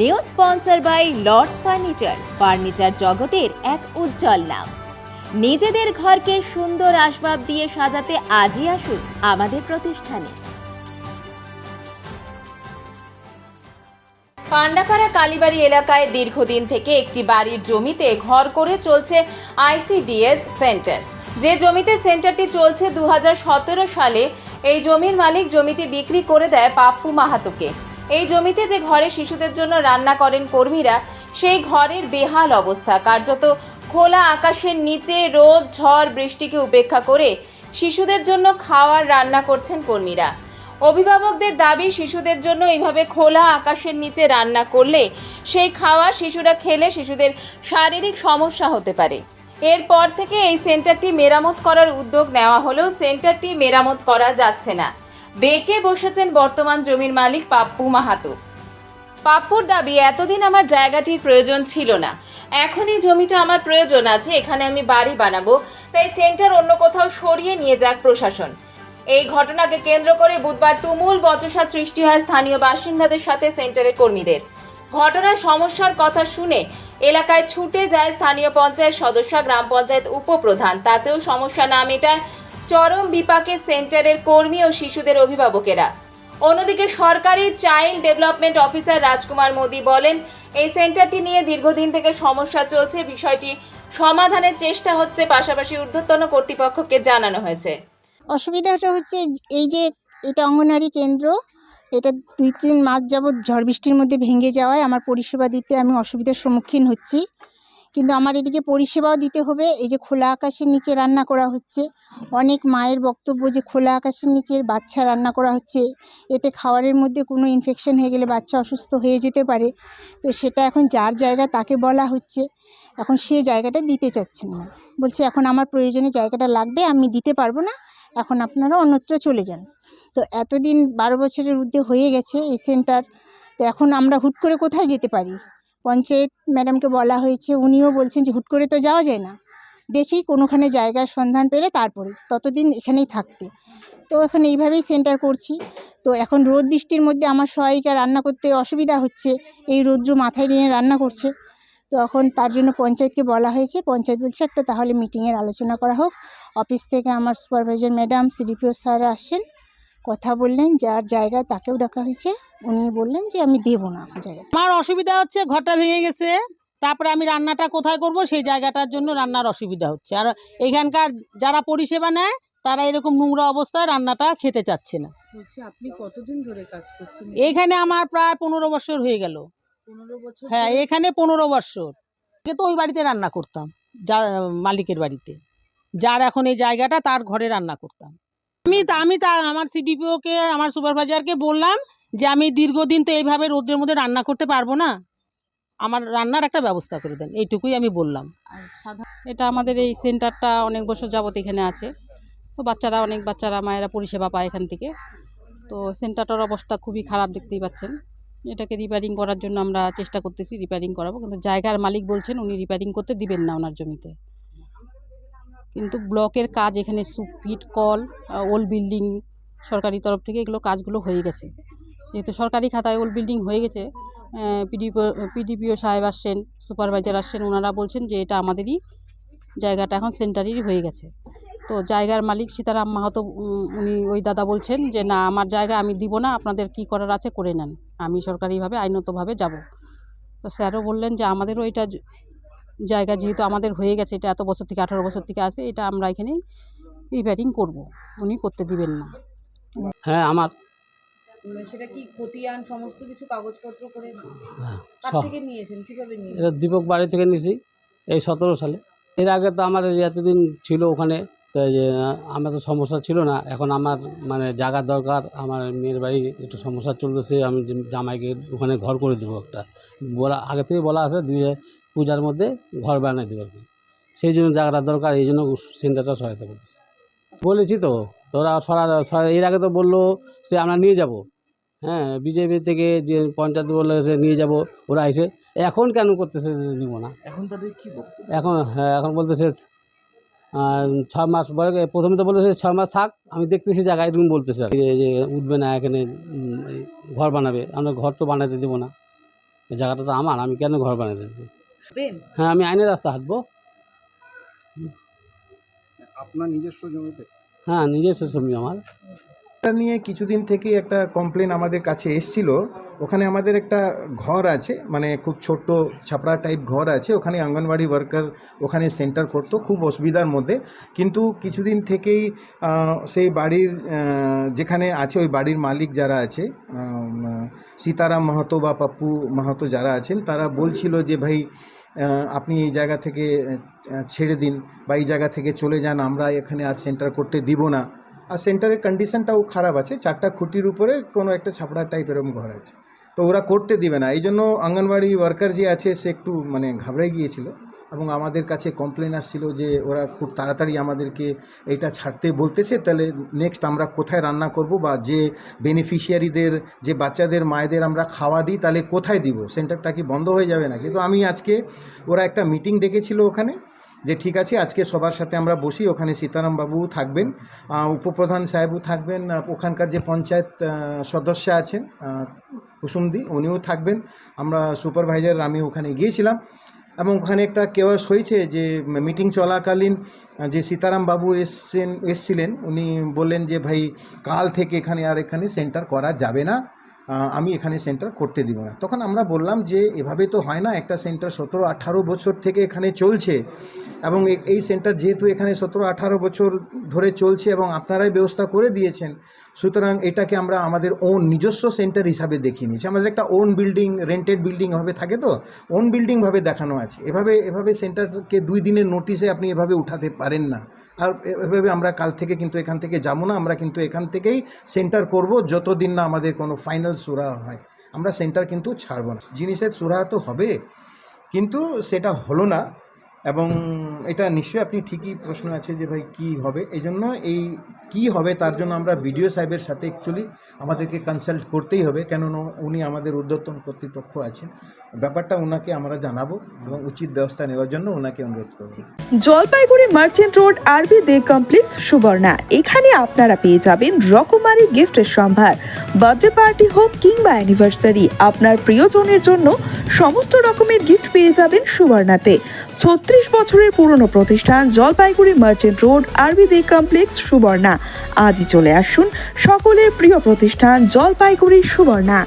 New sponsor by Lords furniture. Furniture জগতের এক উজ্জ্বল নাম। নিজেদের ঘরকে সুন্দর আসবাব দিয়ে সাজাতে আজই আসুন আমাদের প্রতিষ্ঠানে। পান্ডাপাড়া কালীবাড়ি এলাকায় দীর্ঘদিন থেকে একটি বাড়ির জমিতে ঘর করে চলছে আইসিডিএস সেন্টার। যে জমিতে সেন্টারটি চলছে দু হাজার সতেরো সালে, এই জমির মালিক জমিটি বিক্রি করে দেয় পাপ্পু মাহাতোকে। এই জমিতে যে ঘরে শিশুদের জন্য রান্না করেন কর্মীরা, সেই ঘরের বেহাল অবস্থা। কার্যত খোলা আকাশের নিচে রোদ, ঝড়, বৃষ্টিকে উপেক্ষা করে শিশুদের জন্য খাওয়ার রান্না করছেন কর্মীরা। অভিভাবকদের দাবি, শিশুদের জন্য এইভাবে খোলা আকাশের নিচে রান্না করলে সেই খাওয়া শিশুরা খেলে শিশুদের শারীরিক সমস্যা হতে পারে। এরপর থেকে এই সেন্টারটি মেরামত করার উদ্যোগ নেওয়া হলেও সেন্টারটি মেরামত করা যাচ্ছে না। বেঁকে বসেছেন বর্তমান জমির মালিক পাপ্পু মাহাতো। পাপ্পুর দাবি, এতদিন আমার জায়গাটির প্রয়োজন ছিল না। এখনই জমিটা আমার প্রয়োজন আছে, এখানে আমি বাড়ি বানাবো। তাই সেন্টার অন্য কোথাও সরিয়ে নিয়ে যাক প্রশাসন। এই ঘটনাকে কেন্দ্র করে বুধবার তুমুল বচসা সৃষ্টি হয় স্থানীয় বাসিন্দাদের সাথে সেন্টারের কর্মীদের। ঘটনার সমস্যার কথা শুনে এলাকায় ছুটে যায় স্থানীয় পঞ্চায়েত সদস্য, গ্রাম পঞ্চায়েত উপপ্রধান। তাতেও সমস্যা না মেটায় চরম বিপাকে সেন্টারের কর্মী ও শিশুদের অভিভাবকেরা। অন্যদিকে সরকারি child development officer Rajkumar Modi বলেন, এই সেন্টারটি নিয়ে দীর্ঘদিন থেকে সমস্যা চলছে। বিষয়টি সমাধানের চেষ্টা হচ্ছে, পাশাপাশি ঊর্ধ্বতন কর্তৃপক্ষকে জানানো হয়েছে। অসুবিধাটা হচ্ছে এই যে এটা অঙ্গনারী কেন্দ্র, এটা দুই তিন মাস যাবৎ ঝড় বৃষ্টির মধ্যে ভেঙে যাওয়ায় আমার পরিষেবা দিতে আমি অসুবিধার সম্মুখীন হচ্ছি। কিন্তু আমার এদিকে পরিষেবাও দিতে হবে। এই যে খোলা আকাশের নিচে রান্না করা হচ্ছে। অনেক মায়ের বক্তব্য যে খোলা আকাশের নিচে বাচ্চা রান্না করা হচ্ছে। এতে খাবারের মধ্যে কোনো ইনফেকশন হয়ে গেলে বাচ্চা অসুস্থ হয়ে যেতে পারে। তো সেটা এখন যার জায়গা তাকে বলা হচ্ছে। এখন সে জায়গাটা দিতে চাচ্ছেন না। বলছে, এখন আমার প্রয়োজনে জায়গাটা লাগবে, আমি দিতে পারব না। এখন আপনারা অন্যত্র চলে যান। তো এতদিন বারো বছরের ঊর্ধ্বে হয়ে গেছে এই সেন্টার। তো এখন আমরা হুট করে কোথায় যেতে পারি? পঞ্চায়েত ম্যাডামকে বলা হয়েছে, উনিও বলছেন যে হুট করে তো যাওয়া যায় না। দেখি কোনোখানে জায়গার সন্ধান পেলে তারপরে, ততদিন এখানেই থাকতে। তো এখন এইভাবেই সেন্টার করছি। তো এখন রোদ বৃষ্টির মধ্যে আমার সহায়িকা রান্না করতে অসুবিধা হচ্ছে, এই রৌদ্র মাথায় নিয়ে রান্না করছে। তো এখন তার জন্য পঞ্চায়েতকে বলা হয়েছে, পঞ্চায়েত বলছে একটা তাহলে মিটিংয়ের আলোচনা করা হোক। অফিস থেকে আমার সুপারভাইজার ম্যাডাম সিডিপিও স্যার আসছেন কথা বললেন যার জায়গা তাকেও ডাকা হয়েছে উনি বললেন যে আমি দেবো না আমার জায়গা আমার অসুবিধা হচ্ছে ঘরটা ভেঙে গেছে তারপরে আমি রান্নাটা কোথায় করব সেই জায়গাটার জন্য রান্নার অসুবিধা হচ্ছে। আর এখানকার যারা পরিষেবা নেয় তারা এরকম নোংরা অবস্থায় রান্নাটা খেতে চাচ্ছে না। বলছি আপনি কতদিন ধরে কাজ করছেন? এখানে আমার প্রায় পনেরো বছর হয়ে গেল। হ্যাঁ এখানে পনেরো বছর। আগে তো ওই বাড়িতে রান্না করতাম যা মালিকের বাড়িতে। যার এখন এই জায়গাটা তার ঘরে রান্না করতাম। আমি তা আমি তা, আমার সিডিপিওকে আমার সুপারভাইজারকে বললাম যে আমি দীর্ঘদিন তো এইভাবে রোদ্রের মধ্যে রান্না করতে পারব না। আমার রান্নার একটা ব্যবস্থা করে দেন, এইটুকুই আমি বললাম। এটা আমাদের এই সেন্টারটা অনেক বছর যাবত এখানে আছে। তো বাচ্চারা, অনেক বাচ্চারা, মায়েরা পরিষেবা পায় এখান থেকে। তো সেন্টারটার অবস্থা খুবই খারাপ দেখতেই পাচ্ছেন। এটাকে রিপেয়ারিং করার জন্য আমরা চেষ্টা করতেছি রিপেয়ারিং করাবো। কিন্তু জায়গার মালিক বলছেন, উনি রিপেয়ারিং করতে দিবেন না ওনার জমিতে। কিন্তু ব্লকের কাজ এখানে সুপিট কল ওল্ড বিল্ডিং সরকারি তরফ থেকে এগুলো কাজগুলো হয়ে গেছে। যেহেতু সরকারি খাতায় ওল্ড বিল্ডিং হয়ে গেছে পিডিপিও পিডিপিও সাহেব আসছেন সুপারভাইজার আসছেন, ওনারা বলছেন যে এটা আমাদেরই জায়গাটা এখন সেন্টারেরই হয়ে গেছে। তো জায়গার মালিক সীতারাম মাহাতো উনি ওই দাদা বলছেন যে না, আমার জায়গা আমি দিব না, আপনাদের কি করার আছে করে নেন। আমি সরকারিভাবে আইনতভাবে যাব। তো স্যারও বললেন যে আমাদেরও এটা জায়গা যেহেতু আমাদের হয়ে গেছে এটা এত বছর থেকে আঠারো বছর থেকে আছে এটা আমরা এখানেই রিপেয়ারিং করব। উনি করতে দিবেন না। হ্যাঁ আমার। মানে সেটা কি খতিয়ান সমস্ত কিছু কাগজপত্র করে হ্যাঁ, কার থেকে নিয়েছেন কীভাবে নিয়েছেন? এটা দীপক বাড়ি থেকে নিয়েছি এই সতেরো সালে। এর আগে তো আমার এতদিন ছিল ওখানে তো আমার তো সমস্যা ছিল না। এখন আমার মানে জায়গার দরকার আমার মেয়ের বাড়ি একটু সমস্যা চলতেছে আমি জামাইকে ওখানে ঘর করে দেবো একটা। বলা আগে থেকে বলা আছে দুই পূজার মধ্যে ঘর বানিয়ে দেবো আর কি। সেই জন্য জায়গাটা দরকার এই জন্য সেন্টারটা সহায়তা করতেছে। বলেছি তো তোরা সরা এর আগে তো বলল সে আমরা নিয়ে যাব। হ্যাঁ বিজেপি থেকে যে পঞ্চায়েত বলল সে নিয়ে যাব ওরা এসে এখন কেন করতেছে নিব না? এখন তাদের কি এখন হ্যাঁ এখন বলতেছে ছ মাস পরে প্রথমে তো বলেছে ছ মাস থাক আমি দেখতেছি জায়গায় রুম বলতেছে আর যে উঠবে না এখানে ঘর বানাবে। আমরা ঘর তো বানাতে দেবো না। জায়গাটা তো আমার আমি কেন ঘর বানিয়ে দেবো? হ্যাঁ আমি আইনের রাস্তা হাঁটবো। আপনার নিজস্ব জমিতে? হ্যাঁ নিজস্ব জমি আমার। এটা নিয়ে কিছুদিন থেকেই একটা কমপ্লেন আমাদের কাছে এসছিল। ওখানে আমাদের একটা ঘর আছে মানে খুব ছোট্ট ছাপড়া টাইপ ঘর আছে। ওখানে অঙ্গনওয়াড়ি ওয়ার্কার ওখানে সেন্টার করতো খুব অসুবিধার মধ্যে। কিন্তু কিছুদিন থেকেই সেই বাড়ির যেখানে আছে ওই বাড়ির মালিক যারা আছে সীতারাম মাহাতো বা পাপ্পু মাহাতো যারা আছেন, তারা বলছিল যে, ভাই আপনি এই জায়গা থেকে ছেড়ে দিন বা এই জায়গা থেকে চলে যান। আমরা এখানে আর সেন্টার করতে দিব না। আর সেন্টারের কন্ডিশনটাও খারাপ আছে। চারটা খুঁটির উপরে কোনো একটা ছাপড়া টাইপ এরকম ঘর আছে। তো ওরা করতে দিবে না। এই জন্য অঙ্গনবাড়ি ওয়ার্কার যে আছে, সে একটু মানে ঘাবড়ে গিয়েছিল এবং আমাদের কাছে কমপ্লেন আসছিল যে ওরা খুব তাড়াতাড়ি আমাদেরকে এইটা ছাড়তে বলতেছে। তাহলে নেক্সট আমরা কোথায় রান্না করব বা যে বেনিফিশিয়ারিদের যে বাচ্চাদের, মায়েদের আমরা খাওয়া দিই, তাহলে কোথায় দিব? সেন্টারটা কি বন্ধ হয়ে যাবে না কিন্তু আমি আজকে ওরা একটা মিটিং ডেকেছিল ওখানে। যে ঠিক আছে, আজকে সবার সাথে আমরা বসি, ওখানে সীতারাম বাবু থাকবেন উপপ্রধান সাহেবও থাকবেন ওখানকার যে পঞ্চায়েত সদস্য আছেন কুসুমদি, উনিও থাকবেন। আমরা সুপারভাইজার আমি ওখানে গিয়েছিলাম, এবং ওখানে একটা কেওয়াস হয়েছে যে, মিটিং চলাকালীন যে সীতারাম বাবু এসছেন, এসছিলেন, উনি বললেন যে, ভাই, কাল থেকে এখানে আর এখানে সেন্টার করা যাবে না। আমি এখানে সেন্টার করতে দিব না। তখন আমরা বললাম যে, এভাবে তো হয় না, একটা সেন্টার সতেরো আঠারো বছর থেকে এখানে চলছে এবং এই সেন্টার যেহেতু এখানে সতেরো আঠারো বছর ধরে চলছে এবং আপনারাই ব্যবস্থা করে দিয়েছেন, সুতরাং এটাকে আমরা আমাদের ওন নিজস্ব সেন্টার হিসাবে দেখিয়ে নিয়েছি আমাদের একটা ওন বিল্ডিং রেন্টেড বিল্ডিং ভাবে থাকে তো ওন বিল্ডিংভাবে দেখানো আছে। এভাবে এভাবে সেন্টারকে দুই দিনের নোটিশে আপনি এভাবে উঠাতে পারেন না। আর এভাবে আমরা কাল থেকে কিন্তু এখান থেকে যাব না। আমরা কিন্তু এখান থেকেই সেন্টার করব যতদিন না আমাদের কোনো ফাইনাল সুরা হয়। আমরা সেন্টার কিন্তু ছাড়বো না। জিনিসের সুরা তো হবে, কিন্তু সেটা হলো না। এবং এটা নিশ্চয়ই আপনি ঠিকই প্রশ্ন আছে যে ভাই কি হবে? এই জন্য এই কি হবে তার জন্য আমরা বিডিও সাহেবের সাথে অ্যাকচুয়ালি আমাদেরকে কনসাল্ট করতেই হবে, কেননা উনি আমাদের ঊর্ধ্বতন কর্তৃপক্ষ আছেন। ব্যাপারটা ওনাকে আমরা জানাব এবং উচিত ব্যবস্থা নেওয়ার জন্য ওনাকে অনুরোধ করছি জলপাইগুড়ি মার্চেন্ট রোড আরবি দে কমপ্লেক্স সুবর্ণা। এখানে আপনারা পেয়ে যাবেন রকমারি গিফটের সম্ভার। বার্থডে পার্টি হোক কিংবা অ্যানিভার্সারি আপনার প্রিয়জনের জন্য সমস্ত রকমের গিফট পেয়ে যাবেন সুবর্ণাতে। ছত্রিশ বছরের পুরনো প্রতিষ্ঠান জলপাইগুড়ি মার্চেন্ট রোড আরবি দে কমপ্লেক্স সুবর্ণা। আজই চলে আসুন সকলের প্রিয় প্রতিষ্ঠান জলপাইগুড়ি সুবর্ণা।